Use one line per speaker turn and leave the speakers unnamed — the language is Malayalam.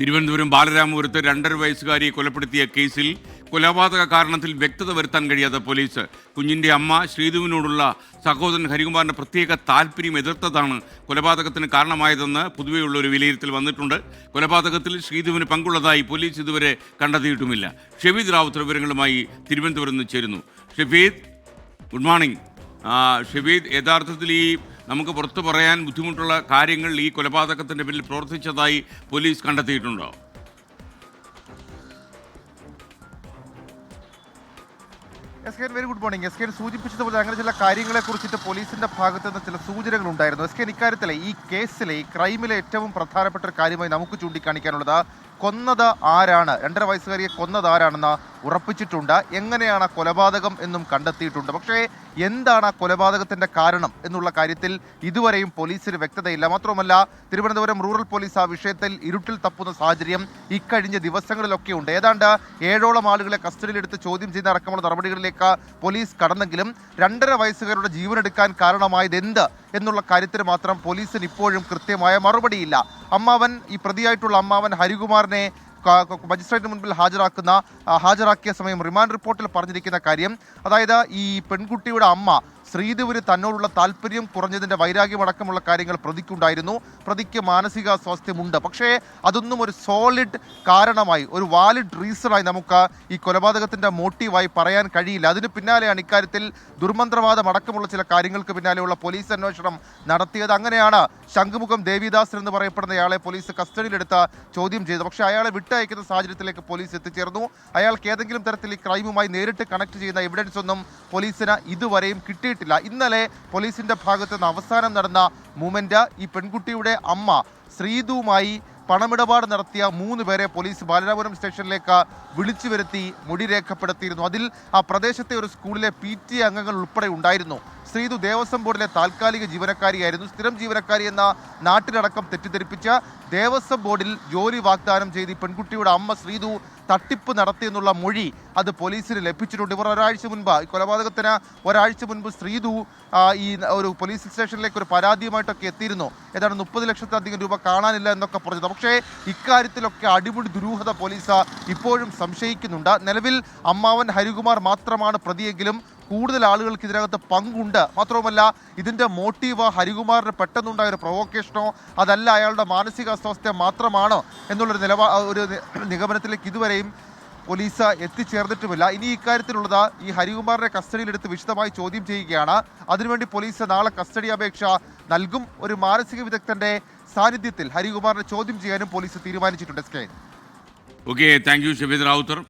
തിരുവനന്തപുരം ബാലരാമപുരത്ത് രണ്ടര വയസ്സുകാരിയെ കൊലപ്പെടുത്തിയ കേസിൽ കൊലപാതക കാരണത്തിൽ വ്യക്തത വരുത്താൻ കഴിയാത്ത പോലീസ്. കുഞ്ഞിന്റെ അമ്മ ശ്രീധുവിനോടുള്ള സഹോദരൻ ഹരികുമാറിന്റെ പ്രത്യേക താല്പര്യം എതിർത്തതാണ് കൊലപാതകത്തിന് കാരണമായതെന്ന് പൊതുവെയുള്ള ഒരു വിലയിരുത്തൽ വന്നിട്ടുണ്ട്. കൊലപാതകത്തിൽ ശ്രീധുവിന് പങ്കുള്ളതായി പോലീസ് ഇതുവരെ കണ്ടെത്തിയിട്ടുമില്ല. ഷെഫീദ് റാവുത്തർ വിവരങ്ങളുമായി തിരുവനന്തപുരം നിന്ന് ചേരുന്നു. Shefeed good morning. ഷെബീദ് യഥാർത്ഥത്തിൽ ഈ നമുക്ക് പുറത്തു പറയാൻ ബുദ്ധിമുട്ടുള്ള കാര്യങ്ങൾ ഈ കൊലപാതകത്തിന്റെ പിന്നിൽ പ്രവർത്തിച്ചതായി police കണ്ടെത്തിയിട്ടുണ്ടോ?
S K very good morning S K സൂചിപ്പിച്ചതുപോലെ അങ്ങനെ ചില കാര്യങ്ങളെ കുറിച്ചിട്ട് പോലീസിന്റെ ഭാഗത്ത് നിന്ന് ചില സൂചനകൾ ഉണ്ടായിരുന്നു. എസ് കെ ഇക്കാര്യത്തിലെ ഈ കേസിലെ ഈ ക്രൈമിലെ ഏറ്റവും പ്രധാനപ്പെട്ട ഒരു കാര്യമായി നമുക്ക് ചൂണ്ടിക്കാണിക്കാനുള്ളത് കൊന്നത് ആരാണ്? രണ്ടര വയസ്സുകാരിയെ കൊന്നത് ആരാണെന്ന് ഉറപ്പിച്ചിട്ടുണ്ട്. എങ്ങനെയാണ് കൊലപാതകം എന്നും കണ്ടെത്തിയിട്ടുണ്ട്. പക്ഷേ എന്താണ് ആ കൊലപാതകത്തിന്റെ കാരണം എന്നുള്ള കാര്യത്തിൽ ഇതുവരെയും പോലീസിന് വ്യക്തതയില്ല. മാത്രമല്ല തിരുവനന്തപുരം റൂറൽ പോലീസ് ആ വിഷയത്തിൽ ഇരുട്ടിൽ തപ്പുന്ന സാഹചര്യം ഇക്കഴിഞ്ഞ ദിവസങ്ങളിലൊക്കെ ഉണ്ട്. ഏതാണ്ട് ഏഴോളം ആളുകളെ കസ്റ്റഡിയിലെടുത്ത് ചോദ്യം ചെയ്യുന്ന അടക്കമുള്ള നടപടികളിലേക്ക് പോലീസ് കടന്നെങ്കിലും രണ്ടര വയസ്സുകാരുടെ ജീവനെടുക്കാൻ കാരണമായത് എന്ത്? എന്നുള്ള കാര്യത്തിന് മാത്രം പോലീസിന് ഇപ്പോഴും കൃത്യമായ മറുപടിയില്ല. അമ്മാവൻ ഈ പ്രതിയായിട്ടുള്ള അമ്മാവൻ ഹരികുമാറിനെ മജിസ്ട്രേറ്റിന് മുൻപിൽ ഹാജരാക്കുന്ന ഹാജരാക്കിയ സമയം റിമാൻഡ് റിപ്പോർട്ടിൽ പറഞ്ഞിരിക്കുന്ന കാര്യം അതായത് ഈ പെൺകുട്ടിയുടെ അമ്മ ശ്രീധുവിന് തന്നോടുള്ള താല്പര്യം കുറഞ്ഞതിന്റെ വൈരാഗ്യമടക്കമുള്ള കാര്യങ്ങൾ പ്രതിക്കുണ്ടായിരുന്നു. പ്രതിക്ക് മാനസികാസ്വാസ്ഥ്യമുണ്ട്. പക്ഷേ അതൊന്നും ഒരു സോളിഡ് കാരണമായി ഒരു വാലിഡ് റീസണായി നമുക്ക് ഈ കൊലപാതകത്തിന്റെ മോട്ടീവായി പറയാൻ കഴിയില്ല. അതിന് പിന്നാലെയാണ് ഇക്കാര്യത്തിൽ ദുർമന്ത്രവാദം അടക്കമുള്ള ചില കാര്യങ്ങൾക്ക് പിന്നാലെയുള്ള പോലീസ് അന്വേഷണം നടത്തിയത്. അങ്ങനെയാണ് ശംഖുമുഖം ദേവിദാസൻ എന്ന് പറയപ്പെടുന്നയാളെ പോലീസ് കസ്റ്റഡിയിലെടുത്ത് ചോദ്യം ചെയ്തു പക്ഷേ അയാളെ വിട്ടയക്കുന്ന സാഹചര്യത്തിലേക്ക് പോലീസ് എത്തിച്ചേർന്നു. അയാൾക്ക് ഏതെങ്കിലും തരത്തിൽ ഈ ക്രൈമുമായി നേരിട്ട് കണക്ട് ചെയ്യുന്ന എവിഡൻസ് ഒന്നും പോലീസിന് ഇതുവരെയും കിട്ടിയിട്ടില്ല. ഇന്നലെ പോലീസിന്റെ ഭാഗത്ത് നിന്ന് അവസാനം നടന്ന മൂമെന്റ് ഈ പെൺകുട്ടിയുടെ അമ്മ ശ്രീതുവുമായി പണമിടപാട് നടത്തിയ മൂന്ന് പേരെ പോലീസ് ബാലരാപുരം സ്റ്റേഷനിലേക്ക് വിളിച്ചു വരുത്തി മൊഴി രേഖപ്പെടുത്തിയിരുന്നു. അതിൽ ആ പ്രദേശത്തെ ഒരു സ്കൂളിലെ പി ടി അംഗങ്ങൾ ഉൾപ്പെടെ ഉണ്ടായിരുന്നു. ശ്രീതു ദേവസ്വം ബോർഡിലെ താൽക്കാലിക ജീവനക്കാരിയായിരുന്നു. സ്ഥിരം ജീവനക്കാരി എന്ന നാട്ടിലടക്കം തെറ്റിദ്ധരിപ്പിച്ച് ദേവസ്വം ബോർഡിൽ ജോലി വാഗ്ദാനം ചെയ്ത് പെൺകുട്ടിയുടെ അമ്മ ശ്രീതു തട്ടിപ്പ് നടത്തി എന്നുള്ള മൊഴി അത് പോലീസിന് ലഭിച്ചിട്ടുണ്ട്. ഇവർ ഒരാഴ്ച മുൻപ് കൊലപാതകത്തിന് ഒരാഴ്ച മുൻപ് ശ്രീതു ഈ ഒരു പോലീസ് സ്റ്റേഷനിലേക്ക് ഒരു പരാതിയുമായിട്ടൊക്കെ എത്തിയിരുന്നു. ഏതാണ് മുപ്പത് ലക്ഷത്തിലധികം രൂപ കാണാനില്ല എന്നൊക്കെ പറഞ്ഞത് പക്ഷേ ഇക്കാര്യത്തിലൊക്കെ അടിമുടി ദുരൂഹത പോലീസ് ഇപ്പോഴും സംശയിക്കുന്നുണ്ട്. നിലവിൽ അമ്മാവൻ ഹരികുമാർ മാത്രമാണ് പ്രതിയെങ്കിലും കൂടുതൽ ആളുകൾക്ക് ഇതിനകത്ത് പങ്കുണ്ട്. മാത്രവുമല്ല ഇതിന്റെ മോട്ടീവ് ഹരികുമാറിന് പെട്ടെന്നുണ്ടായ ഒരു പ്രൊവോക്കേഷനോ അതല്ല അയാളുടെ മാനസിക മാനസികാസ്വാസ്ഥ്യം മാത്രമാണോ എന്നുള്ളൊരു നിലപാ ഒരു നിഗമനത്തിലേക്ക് ഇതുവരെയും പോലീസ് എത്തിച്ചേർന്നിട്ടുമില്ല. ഇനി ഇക്കാര്യത്തിലുള്ളത് ഈ ഹരികുമാറിനെ കസ്റ്റഡിയിലെടുത്ത് വിശദമായി ചോദ്യം ചെയ്യുകയാണ്. അതിനുവേണ്ടി പോലീസ് നാളെ കസ്റ്റഡി അപേക്ഷ നൽകും. ഒരു മാനസിക വിദഗ്ധന്റെ സാന്നിധ്യത്തിൽ ഹരികുമാറിനെ ചോദ്യം ചെയ്യാനും പോലീസ് തീരുമാനിച്ചിട്ടുണ്ട്.
Okay thank you Shabeed Rawther